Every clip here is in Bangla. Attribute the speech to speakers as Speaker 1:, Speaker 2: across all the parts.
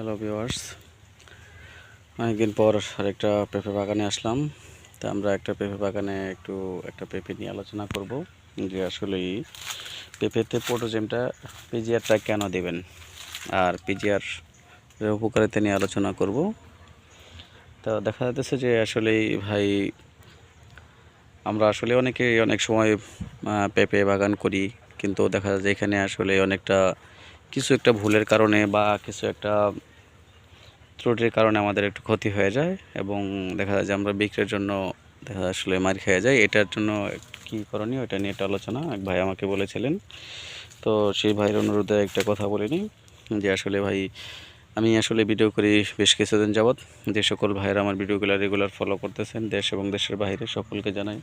Speaker 1: হ্যালো ভিওয়ার্স অনেকদিন পর আরেকটা পেঁপে বাগানে আসলাম। তা আমরা একটা পেঁপে বাগানে একটু একটা পেঁপে নিয়ে আলোচনা করব যে আসলে পেঁপেতে পোটোজেমটা পিজিআরটা কেন দেবেন? আর পিজিআর উপকারিতা নিয়ে আলোচনা করব। তো দেখা যাচ্ছে যে আসলেই ভাই, আমরা আসলে অনেকে অনেক সময় পেঁপে বাগান করি, কিন্তু দেখা যায় যে এখানে আসলে অনেকটা কিছু একটা ভুলের কারণে বা কিছু একটা ত্রুটির কারণে আমাদের একটু ক্ষতি হয়ে যায় এবং দেখা যায় যে আমরা বিক্রির জন্য দেখা যায় আসলে মার খেয়ে যায় এটার জন্য কী করণীয় এটা নিয়ে একটা আলোচনা। এক ভাই আমাকে বলেছিলেন। তো সেই ভাইয়ের অনুরোধে একটা কথা বলিনি যে আসলে ভাই, আমি আসলে ভিডিও করি বেশ কিছুদিন যাবৎ। যে সকল ভাইয়েরা আমার ভিডিওগুলো রেগুলার ফলো করতেছেন, দেশ এবং দেশের বাইরে সকলকে জানাই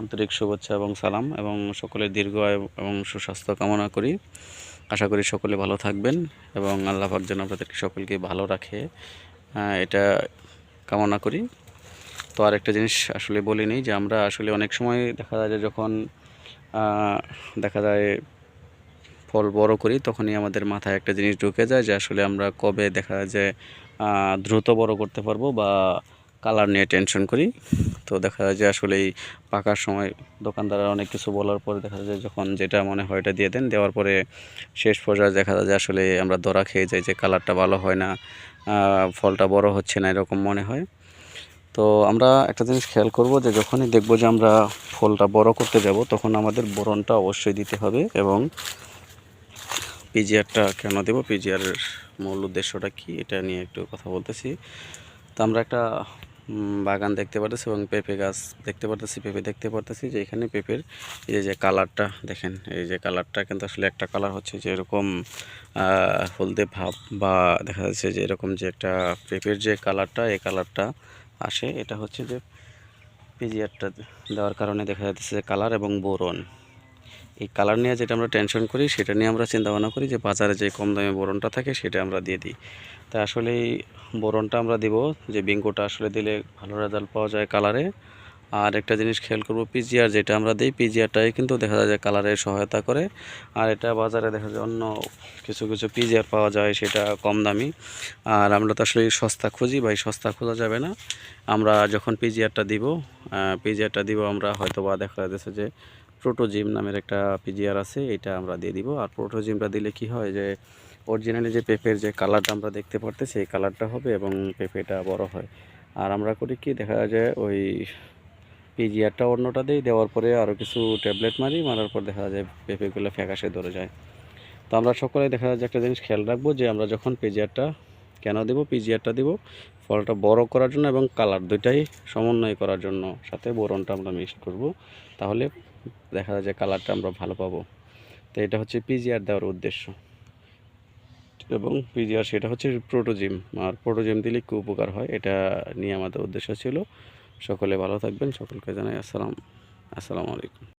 Speaker 1: আন্তরিক শুভেচ্ছা এবং সালাম এবং সকলের দীর্ঘ এবং সুস্বাস্থ্য কামনা করি। আশা করি সকলে ভালো থাকবেন এবং আল্লাহ পাক যেন আপনাদেরকে সকলকে ভালো রাখে। এটা কামনা করি। তো আর একটা জিনিস আসলে বলিনি যে আমরা আসলে অনেক সময় দেখা যায় যে যখন দেখা যায় ফল বড় করি তখনই আমাদের মাথায় একটা জিনিস ঢুকে যায় যে আসলে আমরা কবে দেখা যায় যে দ্রুত বড় করতে পারব বা কালার নিয়ে টেনশন করি। তো দেখা যায় যে আসলে এই পাকার সময় দোকানদাররা অনেক কিছু বলার পরে দেখা যায় যখন যেটা মনে হয় এটা দিয়ে দেন, দেওয়ার পরে শেষ পর্যায়ে দেখা যায় যে আসলে আমরা দরা খেয়ে যাই যে কালারটা ভালো হয় না ফলটা বড় হচ্ছে না এরকম মনে হয়। তো আমরা একটা জিনিস খেয়াল করব যে যখনই দেখব যে আমরা ফলটা বড় করতে যাব, তখন আমাদের বোরনটা অবশ্যই দিতে হবে এবং পিজিআরটা কেন দেবো? পিজিআরের মূল উদ্দেশ্যটা কি? এটা নিয়ে একটু কথা বলতেছি। তো আমরা একটা বাগান দেখতে পারতেছি এবং পেঁপে গাছ দেখতে পারতেছি, পেঁপে দেখতে পারতেছি যে এখানে পেঁপের এই যে কালারটা দেখেন, এই যে কালারটা কিন্তু আসলে একটা কালার হচ্ছে যে এরকম হলদে ভাব বা দেখা যাচ্ছে যে এরকম যে একটা পেঁপের যে কালারটা এই কালারটা আসে। এটা হচ্ছে যে পিজিআরটা দেওয়ার কারণে দেখা যাচ্ছে যে কালার এবং বোরন। এই কালার নিয়ে যেটা আমরা টেনশন করি, সেটা নিয়ে আমরা চিন্তা ভাবনা করি যে বাজারে যে কম দামে বোরনটা থাকে সেটা আমরা দিয়ে দিই। তা আসলে বোরনটা আমরা দিব যে বিঙ্গোটা আসলে দিলে ভালো রেজাল্ট পাওয়া যায় কালারে আর একটা জিনিস খেয়াল করব পিজিআর যেটা আমরা দিই পিজিআরটাই কিন্তু দেখা যায় যে কালারে সহায়তা করে। আর এটা বাজারে দেখা যায় অন্য কিছু কিছু পিজিআর পাওয়া যায়, সেটা কম দামি। আর আমরা তো আসলে সস্তা খুঁজি, ভাই সস্তা খোঁজা যাবে না। আমরা যখন পিজিআরটা দিব পিজিআরটা দিব, আমরা হয়তো বা দেখা যাচ্ছে যে প্রোটোজিম নামের একটা পিজিআর আছে, এটা আমরা দিয়ে দিব। আর প্রোটোজিমটা দিলে কি হয় যে অরিজিনালি যে পেঁপের যে কালারটা আমরা দেখতে পারতেছি এই কালারটা হবে এবং পেঁপেটা বড় হয়। আর আমরা করি কি, দেখা যায় ওই পিজিআরটা অন্যটা দিই, দেওয়ার পরে আরও কিছু ট্যাবলেট মারি, মারার পর দেখা যায় পেঁপেগুলো ফ্যাকাশে ধরে যায়। তো আমরা সকলে দেখা যায় একটা জিনিস খেয়াল রাখব যে, আমরা যখন পিজিআরটা কেন দেবো পিজিআরটা দিব। ফলটা বড় করার জন্য এবং কালার দুইটাই সমন্বয় করার জন্য সাথে বোরনটা আমরা মিক্সড করব। তাহলে দেখা যায় যে কালারটা আমরা ভালো পাবো। তো এটা হচ্ছে পিজিআর দেওয়ার উদ্দেশ্য। এবং পিজিআর সেটা হচ্ছে প্রোটোজিম আর প্রোটোজিম দিলে খুব উপকার হয়। এটা নিয়ে আমাদের উদ্দেশ্য ছিল। সকলে ভালো থাকবেন। সকলকে জানাই আসসালাম। আসসালামু আলাইকুম।